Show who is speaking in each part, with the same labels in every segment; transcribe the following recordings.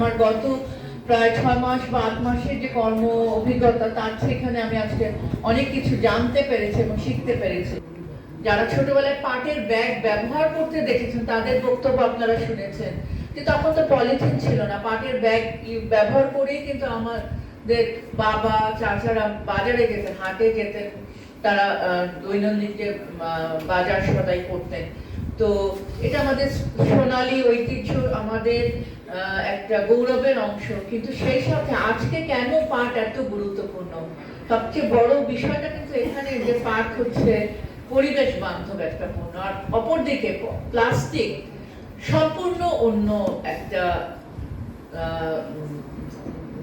Speaker 1: আমার গত প্রায় ছয় মাস বা আট মাসের যে কর্ম অভিজ্ঞতা, তার সেখানে আমি আজকে অনেক কিছু জানতে পেরেছি এবং শিখতে পেরেছি। যারা ছোটবেলায় পাটের ব্যাগ ব্যবহার করতে দেখেছেন, তাদের বক্তব্য আপনারা শুনেছেন। যে তখন তো পলিথিন ছিল না। পাটের ব্যাগ ব্যবহার করেই কিন্তু আমাদের বাবা, চাচারা বাজারে যেতেন হাটে যেতেন তারা দৈনন্দিন যে বাজার সদাই করতেন। তো এটা আমাদের সোনালী ঐতিহ্য, আমাদের একটা গৌরবের অংশ। কিন্তু সেই সাথে আজকে কেন পাট এত গুরুত্বপূর্ণ? সবচেয়ে বড় বিষয়টা কিন্তু এখানে যে পাট হচ্ছে পরিবেশ বান্ধব একটা পণ্য, আর অপরদিকে প্লাস্টিক সম্পূর্ণ অন্য একটা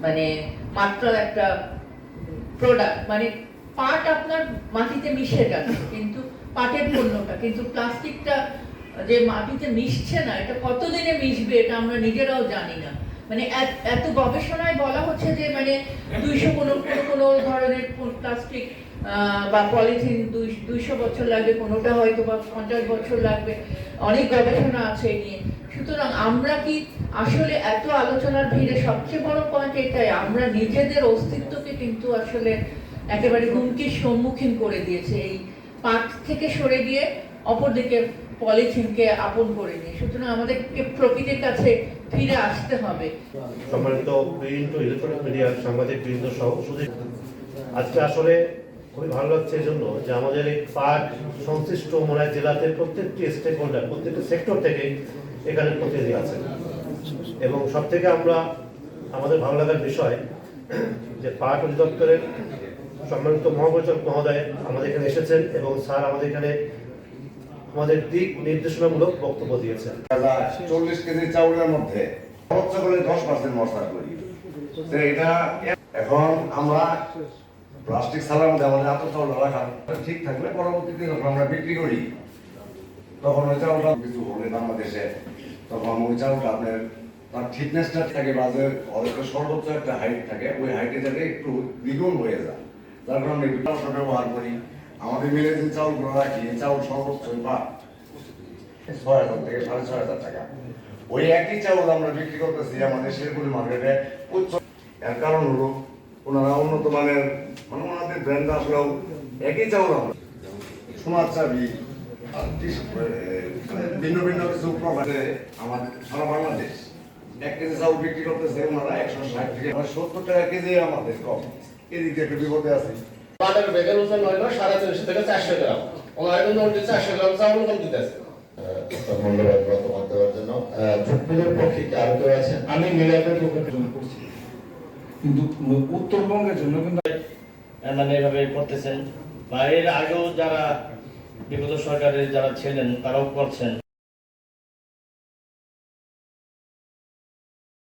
Speaker 1: মানে মাত্রার একটা প্রোডাক্ট মানে পাট আপনার মাটিতে মিশে যাচ্ছে কিন্তু পাটের পণ্যটা, কিন্তু প্লাস্টিকটা যে মাটিতে মিশছে না, এটা কতদিনে মিশবে এটা আমরা নিজেরাও জানি না। মানে এত- গবেষণায় বলা হচ্ছে যে মানে দুইশো কোনো কোনো কোনো ধরনের প্লাস্টিক বা পলিথিন দুইশো বছর লাগবে, কোনোটা হয়তো বা পঞ্চাশ বছর লাগবে। অনেক গবেষণা আছে নিয়ে। সুতরাং আমরা কি আসলে এত আলোচনার ভিড়ে সবচেয়ে বড় পয়েন্ট এটাই? আমরা নিজেদের অস্তিত্বকে কিন্তু আসলে একেবারে হুমকির সম্মুখীন করে দিয়েছে এই পাট থেকে সরে গিয়ে অপরদিকে পলিথিনকে আপন করে নিয়ে। সুতরাং আমাদেরকে প্রকৃতির কাছে ফিরে আসতে হবে।
Speaker 2: সম্মানিত প্রিন্ট ইলেকট্রনিক মিডিয়ার সাংবাদিক বৃন্দ সহ আজকে আসলে খুবই ভালো লাগছে এই জন্য যে আমাদের এই পার্ক সংশ্লিষ্ট মনে হয় জেলাতে প্রত্যেকটি স্টেক হোল্ডার প্রত্যেকটি সেক্টর থেকে এখানে প্রতিনিধি আছেন। এবং সব থেকে আমরা আমাদের ভালো লাগার বিষয় যে পার্ক অধিদপ্তরের সম্মানিত মহাপরিচালক মহোদয় আমাদের এখানে এসেছেন এবং স্যার আমাদের এখানে আমাদের দিক নির্দেশনামূলক বক্তব্য দিয়েছেন।
Speaker 3: চল্লিশ কেজি চাউলের মধ্যে খরচ করে দশ পার্সেন্ট মশলা করি। এটা এখন আমরা প্লাস্টিক আমাদের এত চাউল ঠিক থাকলে পরবর্তীতে যখন আমরা বিক্রি করি, তখন ওই চাউলটা কিছু হলে বাংলাদেশে তখন ওই চাউলটা আপনার তার ঠিকনেসটা থাকে বাজে অনেকটা সর্বোচ্চ একটা হাইট থাকে, ওই হাইটে যাতে একটু দ্বিগুণ হয়ে যায়। যার কারণে বিকল্প ব্যবহার করি। আমাদের মিলে যে চাউলগুলো রাখি, এই চাউল সর্বোচ্চ বা ছয় হাজার থেকে সাড়ে ছয় হাজার টাকা। ওই একই চাউল আমরা বিক্রি করতেছি আমাদের শেরপুরি মার্কেটে উচ্চ এর কারণ হলো ওনারা উন্নত মানের মানে ওনাদের ব্র্যান্ড আসলেও একই চাউল আমরা সোনার চাবি মানে ভিন্ন ভিন্ন কিছু প্রকারে আমাদের সারা বাংলাদেশ এক কেজি চাউল বিক্রি করতেছে, ওনারা একশো ষাট থেকে মানে সত্তর টাকা কেজি আমাদের কম। এদিক একটু বিপদে আছি।
Speaker 4: পাটের ওজন সাড়ে তিনশো থেকে চারশো গ্রাম। ওনার কিন্তু উল্টে চারশো গ্রাম চাউল কম দিতেছে।
Speaker 5: মূল্যবান বর্তমান দেওয়ার জন্য ঝুঁকপুরের পক্ষে কি আরও কেউ আছেন?
Speaker 6: আমি জন্য করছি। কিন্তু উত্তরবঙ্গের জন্য কিন্তু
Speaker 7: মানে এভাবে করতেছেন। বা এর আগেও যারা বিগত সরকারের যারা ছিলেন তারাও করছেন।